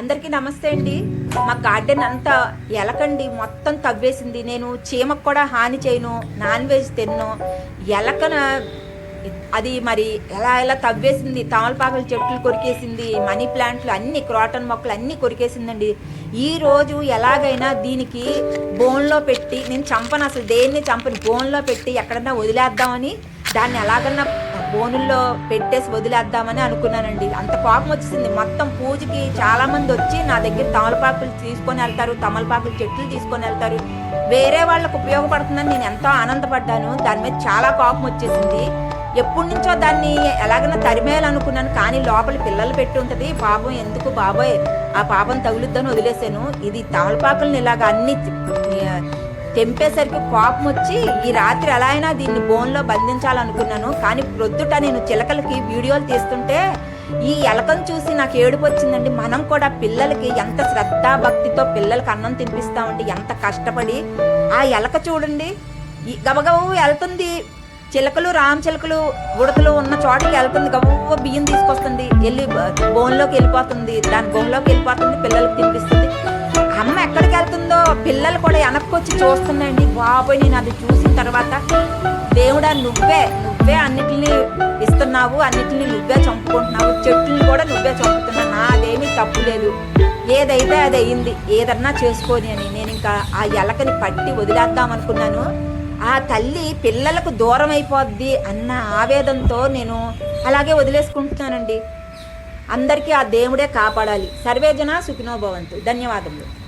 అందరికీ నమస్తే అండి. మా గార్డెన్ అంతా ఎలకండి మొత్తం తవ్వేసింది. నేను చీమకు కూడా హాని చేయను నాన్ వెజ్ తిన్ను. ఎలకన అది మరి ఎలా ఎలా తవ్వేసింది తమలపాకుల చెట్లు కొరికేసింది మనీ ప్లాంట్లు అన్ని క్రాటన్ మొక్కలు అన్ని కొరికేసిందండి. ఈ రోజు ఎలాగైనా దీనికి బోన్లో పెట్టి నేను చంపను అసలు దేన్ని చంపను? బోన్లో పెట్టి ఎక్కడన్నా వదిలేద్దామని దాన్ని ఎలాగన్నా బోనుల్లో పెట్టేసి వదిలేద్దామని అనుకున్నానండి. అంత కోపం వచ్చేసింది. మొత్తం పూజకి చాలా మంది వచ్చి నా దగ్గర తమలపాకులు తీసుకొని వెళ్తారు తమలపాకులు చెట్లు తీసుకొని వెళ్తారు. వేరే వాళ్ళకు ఉపయోగపడుతుందని నేను ఎంతో ఆనందపడ్డాను. దాని మీద చాలా కోపం వచ్చేసింది. ఎప్పటి నుంచో దాన్ని ఎలాగైనా తరిమేయాలనుకున్నాను కానీ లోపల పిల్లలు పెట్టి ఉంటుంది. పాపం ఎందుకు బాబోయ్ ఆ పాపం తగులుద్దని వదిలేసాను ఇది తమలపాకులను ఇలాగ అన్ని తెంపేసరికి కోపం వచ్చి ఈ రాత్రి ఎలా అయినా దీన్ని బోన్లో బంధించాలనుకున్నాను. కానీ ప్రొద్దుట నేను చిలకలకి వీడియోలు తీస్తుంటే ఈ ఎలకను చూసి నాకు ఏడుపు వచ్చిందండి మనం కూడా పిల్లలకి ఎంత శ్రద్ధ భక్తితో పిల్లలకి అన్నం తినిపిస్తామండి. ఎంత కష్టపడి. ఆ ఎలక చూడండి. ఈ గబగబు వెళ్తుంది. చిలకలు రామ్ చిలకలు ఉడతలు ఉన్న చోటకి వెళ్తుంది. గబగబ బియ్యం తీసుకొస్తుంది. వెళ్ళి బోన్లోకి వెళ్ళిపోతుంది. దాని బోన్లోకి వెళ్ళిపోతుంది. పిల్లలకి తినిపిస్తుంది. పిల్లలు కూడా వెనక్కి వచ్చి చూస్తున్నాయండి. బాబోయ్ నేను అది చూసిన తర్వాత దేవుడా నువ్వే నువ్వే అన్నిటిని ఇస్తున్నావు అన్నిటిని నువ్వే చంపుకుంటున్నావు చెట్లను కూడా నువ్వే చంపుతున్నావు. నాదేమీ తప్పు లేదు. ఏదైతే అది అయింది ఏదన్నా చేసుకొని అని నేను ఇంకా ఆ ఎలకని పట్టి వదిలేద్దాం అనుకున్నాను. ఆ తల్లి పిల్లలకు దూరం అయిపోద్ది అన్న ఆవేదంతో నేను అలాగే వదిలేసుకుంటున్నానండి. అందరికీ ఆ దేవుడే కాపాడాలి. సర్వేజన సుఖినోభవంతు ధన్యవాదములు.